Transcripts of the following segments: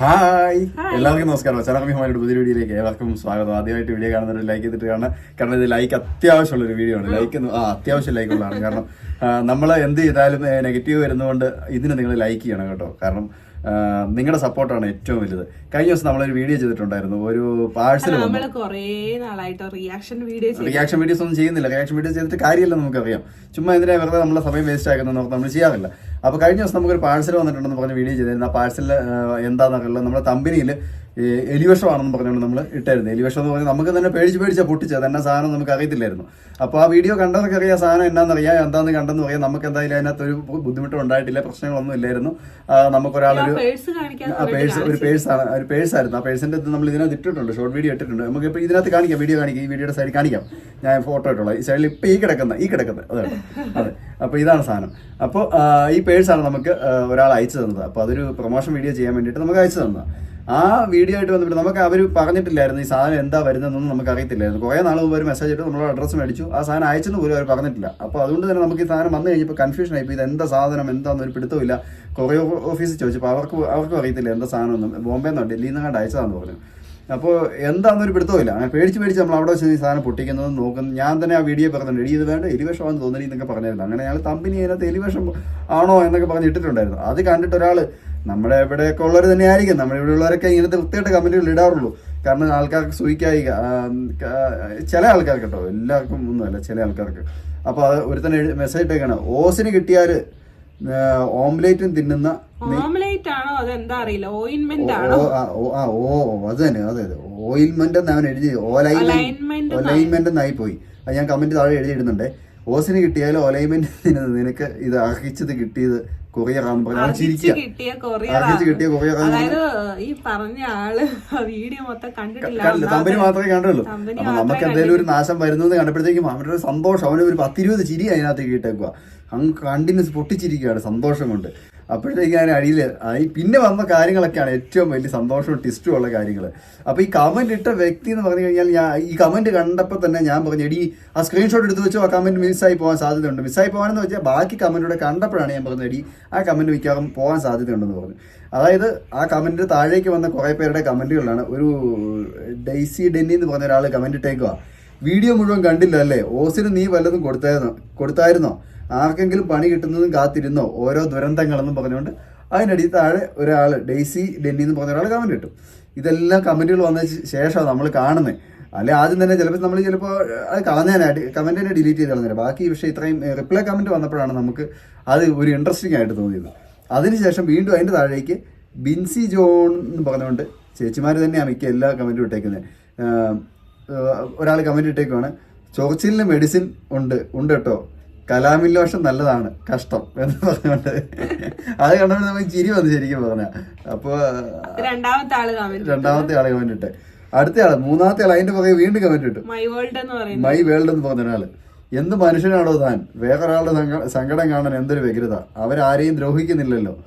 Hi. എല്ലാവർക്കും നമസ്കാരം. ചലമിഹമാരുടെ പുതിയ വീഡിയോയിലേക്ക് എല്ലാവർക്കും സ്വാഗതം. ആദ്യമായിട്ട് വീഡിയോ കാണുന്നവർ ലൈക്ക് ചെയ്തിട്ട് കാണാൻ കാരണം ഇത് ലൈക്ക് അത്യാവശ്യമുള്ള ഒരു വീഡിയോ ആണ് ലൈക്ക് ആ അത്യാവശ്യം ലൈക്ക് ഉള്ളതാണ്. കാരണം നമ്മൾ എന്ത് ചെയ്താലും നെഗറ്റീവ് വരുന്നതുകൊണ്ട് ഇതിന് നിങ്ങൾ ലൈക്ക് ചെയ്യണം കേട്ടോ. കാരണം നിങ്ങളുടെ സപ്പോർട്ടാണ് ഏറ്റവും വലുത്. കഴിഞ്ഞ ദിവസം നമ്മളൊരു വീഡിയോ ചെയ്തിട്ടുണ്ടായിരുന്നു. ഒരു parcel reaction video reaction videos ഒന്നും ചെയ്യുന്നില്ല. റിയാക്ഷൻ വീഡിയോസ് ചെയ്തിട്ട് കാര്യമില്ല നമുക്കറിയാം. ചുമ്മാ എന്തിനാ വെറുതെ നമ്മളെ സമയം വേസ്റ്റ് ആക്കുന്നത് നമ്മൾ ചെയ്യാറില്ല. അപ്പോൾ കഴിഞ്ഞ ദിവസം നമുക്കൊരു പാഴ്സൽ വന്നിട്ടുണ്ടെന്ന് പറഞ്ഞ വീഡിയോ ചെയ്തിരുന്നു. ആ പാഴ്സൽ എന്താണെന്നറിയില്ല നമ്മുടെ കമ്പനിയിൽ എലിവിഷമാണെന്ന് പറഞ്ഞുകൊണ്ട് നമ്മൾ ഇട്ടായിരുന്നു. എലിവിഷം എന്ന് പറഞ്ഞാൽ നമുക്ക് തന്നെ പേടിച്ച് പേടിച്ചാൽ പൊട്ടിച്ചത് തന്നെ സാധനം നമുക്ക് അറിയത്തില്ലായിരുന്നു. അപ്പോൾ ആ വീഡിയോ കണ്ടതൊക്കെ അറിയാം സാധനം എന്നാണെന്നറിയാം എന്താണെന്ന് കണ്ടെന്ന് പറയാം നമുക്ക് എന്തായാലും അതിനകത്ത് ഒരു ബുദ്ധിമുട്ടും ഉണ്ടായിട്ടില്ല പ്രശ്നങ്ങളൊന്നും ഇല്ലായിരുന്നു. നമുക്കൊരാളൊരു പേഴ്സ് ഒരു പേഴ്സാണ് ഒരു പേഴ്സായിരുന്നു. ആ പേഴ്സിന്റെ ഇത് നമ്മൾ ഇതിനകത്ത് ഇട്ടിട്ടുണ്ട്. ഷോർട്ട് വീഡിയോ ഇട്ടിട്ടുണ്ട്. നമുക്ക് ഇപ്പോൾ ഇതിനകത്ത് കാണിക്കാം വീഡിയോ കാണിക്കാം. ഈ വീഡിയോയുടെ സൈഡിൽ കാണിക്കാം. ഞാൻ ഫോട്ടോ ഇട്ടുള്ള ഈ സൈഡിൽ ഇപ്പോൾ ഈ കിടക്കുന്ന ഈ കിടക്കുന്നത്. അതെ അതെ. അപ്പോൾ ഇതാണ് സാധനം. അപ്പോൾ ഈ പേഴ്സാണ് നമുക്ക് ഒരാൾ അയച്ചു തന്നത്. അപ്പോൾ അതൊരു പ്രൊമോഷൻ വീഡിയോ ചെയ്യാൻ വേണ്ടിയിട്ട് നമുക്ക് അയച്ചു തന്നത്. ആ വീഡിയോ ആയിട്ട് വന്നിട്ട് നമുക്ക് അവർ പറഞ്ഞിട്ടില്ലായിരുന്നു ഈ സാധനം എന്താ വരുന്നതെന്നൊന്നും നമുക്ക് അറിയത്തില്ലായിരുന്നു കുറേ നാൾ മുമ്പ് ഒരു മെസ്സേജ് ഇട്ട് നമ്മളോട് അഡ്രസ്സ് മേടിച്ചു. ആ സാധനം അയച്ചെന്ന് പോലും അവർ പറഞ്ഞിട്ടില്ല. അപ്പോൾ അതുകൊണ്ട് തന്നെ നമുക്ക് ഈ സാധനം വന്നു കഴിഞ്ഞപ്പോൾ കൺഫ്യൂഷൻ ആയിപ്പോൾ ഇത് എന്താ സാധനം? എന്താണെന്ന് ഒരു പിടുത്തമില്ല കുറേ ഓഫീസിൽ ചോദിച്ചപ്പോൾ അവർക്ക് അവർക്കും അറിയത്തില്ല എന്താ സാധനം ഒന്നും ബോംബെ നിന്നോ ഡൽഹിയിൽ നിന്ന് അയച്ചതാണെന്ന് പറഞ്ഞു. അപ്പോൾ എന്താണെന്നൊരു പിടുത്തമില്ല അങ്ങനെ പേടിച്ച് പേടിച്ച് നമ്മൾ അവിടെ വെച്ച് ഈ സാധനം പൊട്ടിക്കുന്നത് നോക്കുന്നു. ഞാൻ തന്നെ ആ വീഡിയോ പറഞ്ഞിട്ടുണ്ട്. എടി ഇത് വേണ്ട എലിവേഷമാണെന്ന് തോന്നി എന്നൊക്കെ പറഞ്ഞായിരുന്നു. അങ്ങനെ ഞങ്ങൾ കമ്പനി അതിനകത്ത് എലിവേഷം ആണോ എന്നൊക്കെ പറഞ്ഞ് ഇട്ടിട്ടുണ്ടായിരുന്നു. അത് കണ്ടിട്ട് ഒരാൾ നമ്മുടെ ഇവിടെയൊക്കെ ഉള്ളവർ തന്നെ ആയിരിക്കും. നമ്മുടെ ഇവിടെ ഉള്ളവരൊക്കെ ഇങ്ങനത്തെ വൃത്തിയായിട്ട് കമന്റുകൾ ഇടാറുള്ളൂ. കാരണം ആൾക്കാർക്ക് സൂയിക്കായി ചില ആൾക്കാർക്ക് കേട്ടോ എല്ലാവർക്കും ഒന്നുമല്ല ചില ആൾക്കാർക്ക്. അപ്പോൾ അത് ഒരു തന്നെ മെസ്സേജ് ഇട്ടേക്കാണ്. ഓസിന് കിട്ടിയാൽ ഓംലേറ്റും തിന്നുന്ന അതെന്താ അറിയില്ല. ഓയിൻമെന്റ് ആണോ? ഓ അത് തന്നെ അതെ അതെ ഓയിൽമെന്റ് എന്ന് അവൻ എഴുതി. ഒലൈൻമെന്റ് എന്നായി പോയി അത് ഞാൻ കമന്റ് താഴെ എഴുതിയിടുന്നുണ്ട് ഓസിന് കിട്ടിയാലും ഒലൈൻമെന്റ് നിനക്ക് ഇത് അർഹിച്ചത് കിട്ടിയത് കൊറിയർ ആണെന്ന് പറഞ്ഞു അതായത് ഈ പറഞ്ഞ ആൾ വീഡിയോ മൊത്തം കണ്ടിട്ടില്ല. കമ്പനി മാത്രമേ കണ്ടുള്ളൂ. അപ്പൊ നമുക്ക് എന്തെങ്കിലും ഒരു നാശം വരുന്നത് കണ്ടപ്പോഴത്തേക്കും അവരുടെ ഒരു സന്തോഷം. അവന് ഒരു പത്തിരുപത് ചിരി അതിനകത്ത് കിട്ടേക്കുക അങ്ങ് കണ്ടിന്യൂസ് പൊട്ടിച്ചിരിക്കുകയാണ് സന്തോഷം കൊണ്ട്. അപ്പോഴത്തേക്ക് ഞാൻ അടിയിൽ ആയി. പിന്നെ വന്ന കാര്യങ്ങളൊക്കെയാണ് ഏറ്റവും വലിയ സന്തോഷവും ടിസ്റ്റും ഉള്ള കാര്യങ്ങൾ അപ്പോൾ ഈ കമന്റ് ഇട്ട വ്യക്തി എന്ന് പറഞ്ഞു കഴിഞ്ഞാൽ ഞാൻ ഈ കമന്റ് കണ്ടപ്പോൾ തന്നെ ഞാൻ പറഞ്ഞു എടി ആ സ്ക്രീൻഷോട്ട് എടുത്ത് വെച്ചോ ആ കമന്റ് മിസ്സായി പോകാൻ സാധ്യതയുണ്ട്. മിസ്സായി പോകാനെന്ന് വെച്ചാൽ ബാക്കി കമന്റൂടെ കണ്ടപ്പോഴാണ് ഞാൻ പറഞ്ഞത് എടി ആ കമന്റ് മിക്കവാറും പോകാൻ സാധ്യതയുണ്ടെന്ന് പറഞ്ഞു. അതായത് ആ കമന്റ് താഴേക്ക് വന്ന കുറേ പേരുടെ കമന്റുകളാണ് ഒരു ഡെയ്സി ഡെന്നി എന്ന് പറഞ്ഞ ഒരാൾ കമന്റ് ഇട്ടേക്കുക വീഡിയോ മുഴുവൻ കണ്ടില്ല അല്ലേ? ഓസിന് നീ വല്ലതും കൊടുത്തായിരുന്നോ? കൊടുത്തായിരുന്നോ? ആർക്കെങ്കിലും പണി കിട്ടുന്നതും കാത്തിരുന്നോ? ഓരോ ദുരന്തങ്ങളെന്നും പറഞ്ഞുകൊണ്ട് അതിനടി താഴെ ഒരാൾ ഡെയ്സി ഡെന്നി എന്ന് പറഞ്ഞ ഒരാൾ കമന്റ് കിട്ടും ഇതെല്ലാം കമന്റുകൾ വന്ന ശേഷമാണ് നമ്മൾ കാണുന്നത്. അല്ലെ ആദ്യം തന്നെ ചിലപ്പോൾ നമ്മൾ ചിലപ്പോൾ അത് കളഞ്ഞതിനായിട്ട് കമന്റ് തന്നെ ഡിലീറ്റ് ചെയ്ത് കളഞ്ഞില്ല ബാക്കി വിഷയം ഇത്രയും റിപ്ലൈ കമന്റ് വന്നപ്പോഴാണ് നമുക്ക് അത് ഒരു ഇൻട്രസ്റ്റിംഗ് ആയിട്ട് തോന്നിയത്. അതിനുശേഷം വീണ്ടും അതിന്റെ താഴേക്ക് ബിൻസി ജോൺ എന്ന് പറഞ്ഞുകൊണ്ട് ചേച്ചിമാർ തന്നെയാണ് മിക്ക എല്ലാ കമന്റും ഇട്ടേക്കുന്നത്. ഒരാൾ കമന്റ് ഇട്ടേക്കുവാണ്. ചോർച്ചിലിന് മെഡിസിൻ ഉണ്ട് ഉണ്ട് കേട്ടോ. കലാമില്ലോഷം നല്ലതാണ് കഷ്ടം എന്ന് പറഞ്ഞുകൊണ്ട്. അത് കണ്ടപ്പോൾ നമുക്ക് ചിരി വന്നു ശരിക്കും പറഞ്ഞ. അപ്പോൾ രണ്ടാമത്തെ ആൾ കമന്റ് രണ്ടാമത്തെ ആളെ കമന്റ് ഇട്ടെ. അടുത്ത ആൾ മൂന്നാമത്തെ ആൾ അതിന്റെ പുറകെ വീണ്ടും കമന്റ് ഇട്ടു. മൈ വേൾഡ് എന്ന് പറയുന്നത്. മൈ വേൾഡ് എന്ന് പറഞ്ഞ ഒരാൾ. എന്ത് മനുഷ്യനാണോ താൻ വേറൊരാളുടെ സങ്ക- സങ്കടം കാണാൻ എന്തൊരു വ്യഗ്രത. അവരാരെയും ദ്രോഹിക്കുന്നില്ലല്ലോ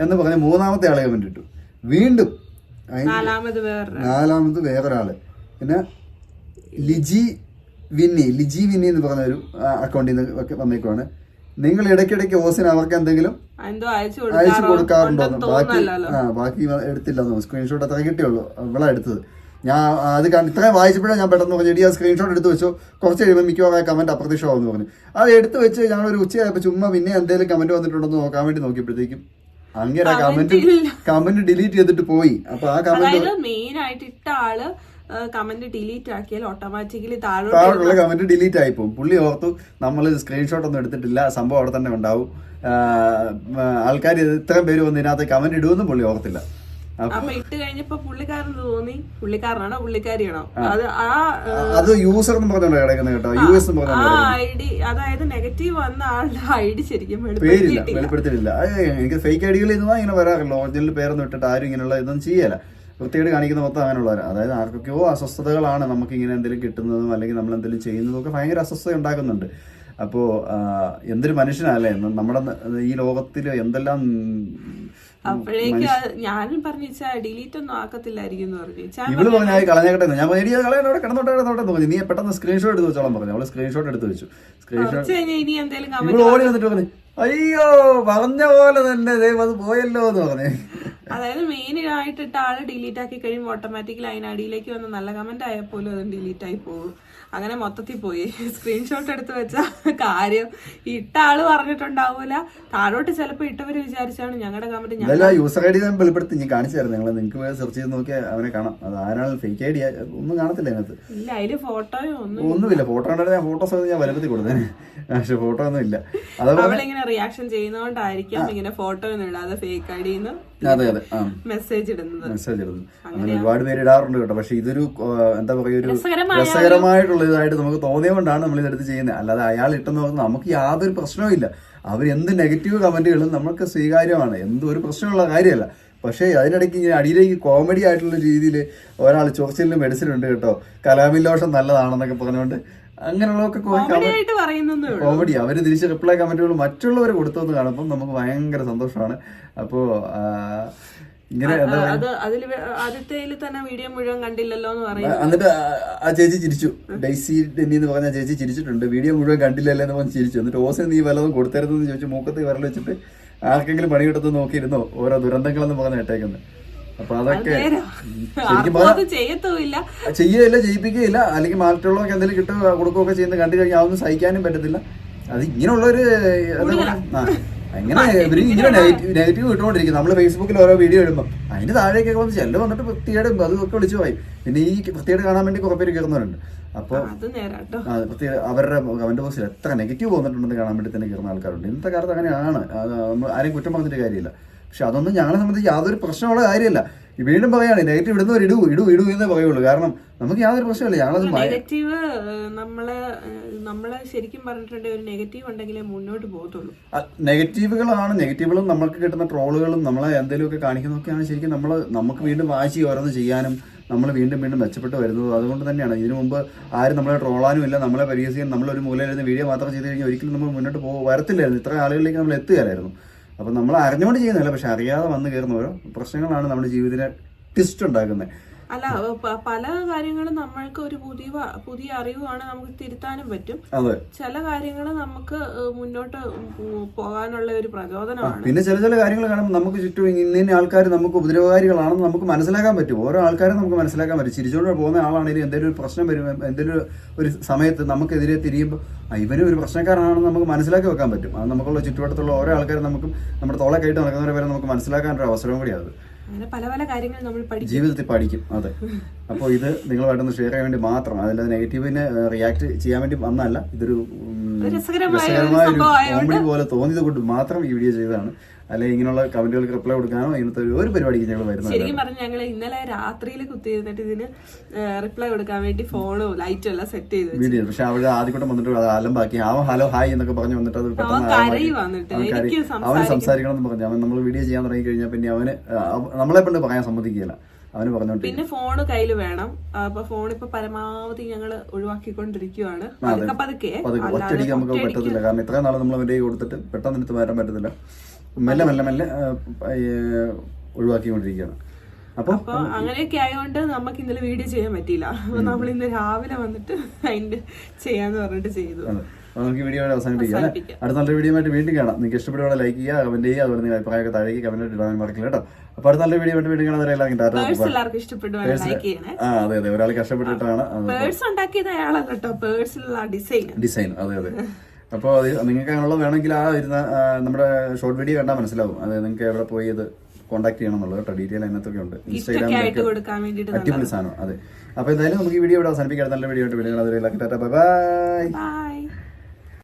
എന്ന് പറഞ്ഞ് മൂന്നാമത്തെ ആളെ കമന്റ് ഇട്ടു. വീണ്ടും നാലാമത് വേറൊരാൾ. പിന്നെ ലിജി വിന്നി ലിജി വിന്നി എന്ന് പറഞ്ഞ ഒരു അക്കൗണ്ടിൽ നിന്ന് വന്നേക്കുവാണ്. നിങ്ങൾ ഇടയ്ക്കിടയ്ക്ക് ഓസിന് അവർക്ക് എന്തെങ്കിലും എന്തോ അയച്ചു കൊടുക്കാറുണ്ടോ ബാക്കി ആ ബാക്കി എടുത്തില്ല സ്ക്രീൻഷോട്ട് അത്ര കിട്ടിയുള്ളൂ. ഇവളാ എടുത്തത്. ഞാൻ അത് കണ്ട് ഇത്രയും വായിച്ചപ്പോഴാണ് ഞാൻ പെട്ടെന്ന് പറഞ്ഞു എടി ആ സ്ക്രീൻഷോട്ട് എടുത്ത് വെച്ചു. കുറച്ച് കഴിയുമ്പോൾ മിക്കവാറും കമന്റ് അപ്രത്യക്ഷമാവെന്ന് പറഞ്ഞു. അത് എടുത്ത് വെച്ച് ഞങ്ങൾ ഒരു ഉച്ചയായപ്പോൾ ചുമ്മാ പിന്നെ എന്തെങ്കിലും കമന്റ് വന്നിട്ടുണ്ടെന്ന് നോക്കാൻ വേണ്ടി നോക്കിയപ്പോഴത്തേക്കും അങ്ങനെ കമന്റ് കമന്റ് ഡിലീറ്റ് ചെയ്തിട്ട് പോയി. അപ്പൊ ആ കമന്റ് മെയിൻ ആയിട്ട് ഇട്ട ആൾ കമന്റ് ഡിലീറ്റ് ആക്കിയാൽ ഓട്ടോമാറ്റിക്കലി താഴെ കമന്റ് ഡിലീറ്റ് ആയി പോകും. പുള്ളി ഓർത്തു നമ്മൾ സ്ക്രീൻഷോട്ട് ഒന്നും എടുത്തിട്ടില്ല സംഭവം അവിടെ തന്നെ ഉണ്ടാവും. ആൾക്കാർ ഇത്രയും പേര് വന്ന് ഇതിനകത്ത് കമന്റ് ഇടുമെന്നും പുള്ളി ഓർത്തില്ല. അപ്പൊ ഇട്ട് കഴിഞ്ഞപ്പോ പുള്ളിക്കാരൻ തോന്നി? പുള്ളിക്കാരനാണോ പുള്ളിക്കാരിയാണോ? അത് ആ അത് യൂസർ എന്ന് പറഞ്ഞോണ്ട് കിടക്കുന്നത് കേട്ടോ. യു എസ് ആ ഐ ഡി അതായത് നെഗറ്റീവ് വന്ന ആളുടെ ഐ ഡി ശരിക്കും പേരില്ല വെളിപ്പെടുത്തിയിട്ടില്ല. വെളിപ്പെടുത്തിയില്ല എനിക്ക് ഫേക്ക് ഐ ഡികളിൽ ഇങ്ങനെ വരാറില്ല. ഒറിജിനൽ പേരൊന്നും ഇട്ടിട്ട് ആരും ഇങ്ങനെയുള്ള ഇതൊന്നും ചെയ്യല വൃത്തിയായിട്ട് കാണിക്കുന്ന മൊത്തം അങ്ങനെയുള്ളവരാണ് അതായത് ആർക്കൊക്കെയോ അസ്വസ്ഥതകളാണ് നമുക്ക് ഇങ്ങനെ എന്തെങ്കിലും കിട്ടുന്നതും അല്ലെങ്കിൽ നമ്മൾ എന്തെങ്കിലും ചെയ്യുന്നതും ഒക്കെ ഭയങ്കര അസ്വസ്ഥത ഉണ്ടാക്കുന്നുണ്ട്. അപ്പോൾ എന്തൊരു മനുഷ്യനല്ലേ നമ്മുടെ ഈ ലോകത്തിൽ എന്തെല്ലാം അപ്പോഴേക്ക് ഞാനും പറഞ്ഞു ഡിലീറ്റ് ഒന്നും ആക്കത്തില്ലായിരിക്കും എന്ന് പറഞ്ഞു. ചാ- ഇവൾ പറഞ്ഞ കളഞ്ഞേക്കട്ടെ. ഞാൻ "എടി, അത് അവിടെ കിടന്നോട്ടെ കിടന്നോട്ടെ പറഞ്ഞു. നീ പെട്ടെന്ന് സ്ക്രീൻഷോട്ട് എടുത്ത് വെച്ചോളാം പറഞ്ഞു. അവൾ സ്ക്രീൻഷോട്ട് എടുത്ത് വെച്ചു. സ്ക്രീൻഷോട്ട് ഇവൾ ഓടി വന്നിട്ട് പറഞ്ഞു അയ്യോ പറഞ്ഞ പോലെ തന്നെ ദൈവം അത് പോയല്ലോ എന്ന് പറഞ്ഞേ. അതായത് മെയിൻ ആയിട്ടിട്ട ആൾ ഡിലീറ്റ് ആക്കി കഴിയുമ്പോൾ ഓട്ടോമാറ്റിക്കലി അതിനടിയിലേക്ക് വന്ന് നല്ല കമന്റ് ആയാൽ പോലും അത് ഡിലീറ്റ് ആയി പോകും. അങ്ങനെ മൊത്തത്തിൽ പോയി. സ്ക്രീൻഷോട്ട് എടുത്ത് വെച്ച കാര്യം ഇട്ട ആൾ പറഞ്ഞിട്ടുണ്ടാവൂല. താഴോട്ട് ചിലപ്പോ ഇട്ടവര് വിചാരിച്ചാണ് ഞങ്ങളുടെ കമന്റ് ഞാൻ യൂസർ ഐ ഡി ഞാൻ വെളിപ്പെടുത്തി. ഞാൻ കാണിച്ചു തരാം. നിങ്ങൾ നിങ്ങൾക്ക് സെർച്ച് ചെയ്ത് നോക്കിയാൽ അവനെ കാണാം. അത് ആരാണ് ഫേക്ക് ഐ ഡി ഒന്നും കാണത്തില്ല അതിനകത്ത്. ഇല്ല അതിൽ ഫോട്ടോയോ ഒന്നും ഒന്നുമില്ല. ഫോട്ടോ കണ്ടാൽ ഞാൻ ഫോട്ടോസ് ഞാൻ വലുപ്പത്തിൽ കൊടുത്തേ പക്ഷെ ഫോട്ടോ ഒന്നും ഇല്ല. അതേപോലെ ഇങ്ങനെ റിയാക്ഷൻ ചെയ്യുന്നോണ്ടായിരിക്കാം ഇങ്ങനെ ഫോട്ടോ ഒന്നും ഇടാതെ ഫേക്ക് ഐ ഡിന്ന് അതെ അതെ. മെസ്സേജ് ഇടുന്നത്. മെസ്സേജ് ഇടുന്നു അങ്ങനെ ഒരുപാട് പേര് ഇടാറുണ്ട് കേട്ടോ. പക്ഷെ ഇതൊരു എന്താ പറയുക ഒരു രസകരമായിട്ടുള്ളതായിട്ട് രസകരമായിട്ടുള്ള ഇതായിട്ട് നമുക്ക് തോന്നിയതുകൊണ്ടാണ് നമ്മൾ ഇതെടുത്ത് ചെയ്യുന്നത്. അല്ലാതെ അയാൾ ഇട്ടെന്ന് പറഞ്ഞാൽ നമുക്ക് യാതൊരു പ്രശ്നവും ഇല്ല. അവർ എന്ത് നെഗറ്റീവ് കമന്റുകളും നമുക്ക് സ്വീകാര്യമാണ്. എന്ത് ഒരു പ്രശ്നമുള്ള കാര്യമല്ല. പക്ഷേ അതിനിടയ്ക്ക് ഇങ്ങനെ അടിയിലേക്ക് കോമഡി ആയിട്ടുള്ള രീതിയിൽ ഒരാൾ ചൊറിച്ചിലിന് മെഡിസിൻ ഉണ്ട് കേട്ടോ. കലാമില്ലോഷം നല്ലതാണെന്നൊക്കെ പറഞ്ഞുകൊണ്ട് അങ്ങനെയുള്ളതൊക്കെ കോമഡി. അവർ തിരിച്ച് റിപ്ലൈ കമന്റുകൾ മറ്റുള്ളവർ കൊടുത്തെന്ന് കാണുമ്പോൾ നമുക്ക് ഭയങ്കര സന്തോഷമാണ്. അപ്പോ ഇങ്ങനെ എന്നിട്ട് ആ- ചേച്ചി ചിരിച്ചു. ഡൈസി ഡെന്നി എന്ന് പറഞ്ഞ ചേച്ചി ചിരിച്ചിട്ടുണ്ട്. വീഡിയോ മുഴുവൻ കണ്ടില്ലല്ലോ എന്ന് പറഞ്ഞ് ചിരിച്ചു. എന്നിട്ട് ഓസിന് നീ വല്ലതും കൊടുത്തരുതെന്ന് ചോദിച്ചു മൂക്കത്ത് വിരൽ വെച്ചിട്ട് ആർക്കെങ്കിലും പണി കിട്ടുന്നത് നോക്കിയിരുന്നോ? ഓരോ ദുരന്തങ്ങളെന്ന് പറഞ്ഞ് ഇട്ടേക്കുന്നത് അപ്പൊ അതൊക്കെ ചെയ്യത്തുമില്ല. ചെയ്യിപ്പിക്കുകയില്ല. അല്ലെങ്കിൽ മറ്റുള്ളവർക്ക് എന്തെങ്കിലും കിട്ടുക കൊടുക്കുകയൊക്കെ ചെയ്യുന്നത് കണ്ടു കഴിഞ്ഞാൽ അതൊന്നും സഹിക്കാനും പറ്റത്തില്ല. അത് ഇങ്ങനെയുള്ളൊരു അങ്ങനെ ഇവർ ഇങ്ങനെ നെഗറ്റീവ് കിട്ടുകൊണ്ടിരിക്കും ഇട്ടുകൊണ്ടിരിക്കും നമ്മൾ ഫേസ്ബുക്കിൽ ഓരോ വീഡിയോ ഇടുമ്പോൾ അതിന് താഴേക്കൊക്കെ വന്ന് ചെല്ല വന്നിട്ട് വൃത്തിയേട് അതൊക്കെ വിളിച്ചു പോയി പിന്നെ ഈ വൃത്തിയേട് കാണാൻ വേണ്ടി കുറെ പേര് കയറുന്നവരുണ്ട്. അപ്പോൾ പ്രത്യേക അവരുടെ കമന്റ് ബോക്സിൽ എത്ര നെഗറ്റീവ് വന്നിട്ടുണ്ടെന്ന് കാണാൻ വേണ്ടി തന്നെ കയറുന്ന ആൾക്കാരുണ്ട്. ഇന്നത്തെ കാലത്ത് അങ്ങനെയാണ്. നമ്മൾ ആരെയും കുറ്റം പറഞ്ഞിട്ട് കാര്യമില്ല. പക്ഷെ അതൊന്നും ഞങ്ങളെ സംബന്ധിച്ച് യാതൊരു പ്രശ്നമുള്ള കാര്യമല്ല. വീണ്ടും പറയാണ് നെഗറ്റീവ് ഇടുന്നവർ ഇടൂ ഇടൂ ഇടൂ എന്നേ പറയുള്ളൂ. കാരണം നമുക്ക് യാതൊരു പ്രശ്നമില്ല. ഞങ്ങളത് നെഗറ്റീവ് നമ്മൾ നമ്മൾ ശരിക്കും പറഞ്ഞിട്ടുണ്ട് ഒരു നെഗറ്റീവ് ഉണ്ടെങ്കിലേ മുന്നോട്ട് പോകത്തുള്ളൂ. നെഗറ്റീവുകളാണ് നെഗറ്റീവുകളും നമ്മൾക്ക് കിട്ടുന്ന ട്രോളുകളും നമ്മളെ എന്തെങ്കിലുമൊക്കെ കാണിക്കുന്നതൊക്കെയാണ് ശരിക്കും നമ്മൾ നമുക്ക് വീണ്ടും വാശി ഓരോന്ന് ചെയ്യാനും നമ്മൾ വീണ്ടും വീണ്ടും മെച്ചപ്പെട്ട് വരുന്നത് അതുകൊണ്ട് തന്നെയാണ്. ഇതിനു മുമ്പ് ആരും നമ്മളെ ട്രോളാനും ഇല്ല. നമ്മളെ പരിഹസിക്കാൻ നമ്മളൊരു മൂലയിലിരുന്ന് വീഡിയോ മാത്രം ചെയ്ത് കഴിഞ്ഞാൽ ഒരിക്കലും നമ്മൾ മുന്നോട്ട് പോ വരത്തില്ലായിരുന്നു. ഇത്ര ആളുകളിലേക്ക് നമ്മൾ എത്തുകയായിരുന്നു അപ്പം നമ്മൾ അറിഞ്ഞുകൊണ്ട് ചെയ്യുന്നില്ല പക്ഷെ അറിയാതെ വന്നു കയറുന്ന ഓരോ പ്രശ്നങ്ങളാണ് നമ്മുടെ ജീവിതത്തിൽ ട്വിസ്റ്റ് ഉണ്ടാക്കുന്നത്. അല്ല പല കാര്യങ്ങളും നമ്മൾക്ക് ഒരു പുതിയ പുതിയ അറിവാണ് നമുക്ക് തിരുത്താനും പറ്റും. ചില കാര്യങ്ങൾ നമുക്ക് മുന്നോട്ട് പോകാനുള്ള ഒരു പ്രചോദനമാണ്. പിന്നെ ചില ചില കാര്യങ്ങൾ കാണുമ്പോൾ നമുക്ക് ചുറ്റും ഇന്ന ആൾക്കാർ നമുക്ക് ഉപദ്രവകാരികളാണെന്ന് നമുക്ക് മനസ്സിലാക്കാൻ പറ്റും. ഓരോ ആൾക്കാരും നമുക്ക് മനസ്സിലാക്കാൻ പറ്റും. ചിരിച്ചുകൊണ്ട് പോകുന്ന ആളാണെങ്കിലും എന്തെങ്കിലും ഒരു പ്രശ്നം വരും എന്തെങ്കിലും ഒരു- സമയത്ത് നമുക്കെതിരെ തിരിയുമ്പോൾ ഇവരും ഇവനും ഒരു പ്രശ്നക്കാരനാണെന്ന് നമുക്ക് മനസ്സിലാക്കി വെക്കാൻ പറ്റും. അത് നമുക്കുള്ള ചുറ്റുവട്ടത്തുള്ള ഓരോ ആൾക്കാരും നമുക്ക് നമ്മുടെ തോളെ കയറ്റി നടക്കുന്നവരെ വരെ നമുക്ക് മനസ്സിലാക്കാൻ ഒരു അവസരം കൂടിയാണ് അത്. പല പല നമ്മൾ ജീവിതത്തിൽ പഠിക്കും അതെ. അപ്പോൾ ഇത് നിങ്ങളുമായിട്ടൊന്ന് ഷെയർ ചെയ്യാൻ വേണ്ടി മാത്രം. അതിൽ നെഗറ്റീവിനെ റിയാക്ട് ചെയ്യാൻ വേണ്ടി വന്നല്ല ഇതൊരു രസകരമായ കോമഡി പോലെ തോന്നിയത് കൊണ്ട് മാത്രം ഈ വീഡിയോ ചെയ്തതാണ്. അല്ലെങ്കിൽ ഇങ്ങനെയുള്ള കമന്റുകൾക്ക് റിപ്ലൈ കൊടുക്കാനോ ഇങ്ങനത്തെ ഒരു- പരിപാടിക്ക് ഞങ്ങൾ വരുന്നത് ശരിക്കും പറഞ്ഞു ഞങ്ങൾ ഇന്നലെ രാത്രിയിൽ കുത്തിയിരുന്നിട്ട് ഇതിന് റിപ്ലൈ കൊടുക്കാൻ വേണ്ടി ഫോണും ലൈറ്റും എല്ലാം സെറ്റ് ചെയ്തു. വീഡിയോ പക്ഷെ അവിടെ ആദ്യക്കൂട്ടം വന്നിട്ട് അത് ബാക്കി. ആ ഹലോ ഹായ് എന്നൊക്കെ പറഞ്ഞു വന്നിട്ട് അത് പെട്ടെന്ന് അവന് സംസാരിക്കണം എന്ന് പറഞ്ഞു. അവൻ നമ്മൾ വീഡിയോ ചെയ്യാൻ തുടങ്ങി കഴിഞ്ഞാൽ പിന്നെ അവന് നമ്മളെ പണ്ട് പറയാൻ സമ്മതിക്കുകയില്ല. അവന് പറഞ്ഞോണ്ട് പിന്നെ ഫോൺ കയ്യിൽ വേണം. അപ്പൊ ഫോൺ ഇപ്പൊ പരമാവധി ഞങ്ങൾ ഒഴിവാക്കിക്കൊണ്ടിരിക്കുവാണ്. പതുക്കെ ഒറ്റയടിക്ക് നമുക്ക് പറ്റത്തില്ല. കാരണം ഇത്രയും നാൾ നമ്മൾ അവന്റെ കൊടുത്തിട്ട് പെട്ടെന്ന് എടുത്ത് മാറ്റാൻ പറ്റത്തില്ല. മെല്ലെ മെല്ലെ മെല്ലെ ഒഴിവാക്കിക്കൊണ്ടിരിക്കുകയാണ്. അപ്പൊ അങ്ങനെയൊക്കെ ആയതുകൊണ്ട് നമുക്ക് ഇന്നലെ വീഡിയോ ചെയ്യാൻ പറ്റിയില്ല. അപ്പൊ നമ്മൾ ഇന്ന് രാവിലെ വന്നിട്ട് അതിന്റെ ചെയ്യാന്ന് പറഞ്ഞിട്ട് ചെയ്തു. അപ്പോൾ നമുക്ക് വീഡിയോ അവസാനിപ്പിക്കാം അല്ലേ? അടുത്ത നല്ല വീഡിയോ ആയിട്ട് വീണ്ടും കാണാം. നിങ്ങൾക്ക് ഇഷ്ടപ്പെടുവാണ് ലൈക്ക് ചെയ്യുക കമന്റ് ചെയ്യുക അതുപോലെ നിങ്ങൾ അഭിപ്രായമൊക്കെ താഴേക്ക് കമന്റ് ഇടാൻ മറക്കില്ല കേട്ടോ. അപ്പോൾ അടുത്ത നല്ല വീഡിയോ ആയിട്ട് വീണ്ടും കാണാൻ എല്ലാവർക്കും ടാറ്റ ആ അതെ അതെ. ഒരാൾ കഷ്ടപ്പെട്ടിട്ടാണ് ഡിസൈൻ അതെ അതെ. അപ്പോൾ അത് നിങ്ങൾക്ക് അങ്ങനെയുള്ള വേണമെങ്കിൽ ആ ഇരുന്ന നമ്മുടെ ഷോർട്ട് വീഡിയോ കണ്ടാൽ മനസ്സിലാവും. അതെ നിങ്ങൾക്ക് എവിടെ പോയി ഇത് കോൺടാക്ട് ചെയ്യണം എന്നുള്ളത് കേട്ടോ. ഡീറ്റെയിൽ അതിനകത്തൊക്കെ ഉണ്ട്. ഇൻസ്റ്റാഗ്രാമിൽ അടിപൊളി സാധനം അതെ. അപ്പോൾ എന്തായാലും നമുക്ക് ഈ വീഡിയോ ഇവിടെ അവസാനിപ്പിക്കാം. നല്ല വീഡിയോ ആയിട്ട് വീഡിയോ അതുവരെ ബൈ ബൈ. ബൈ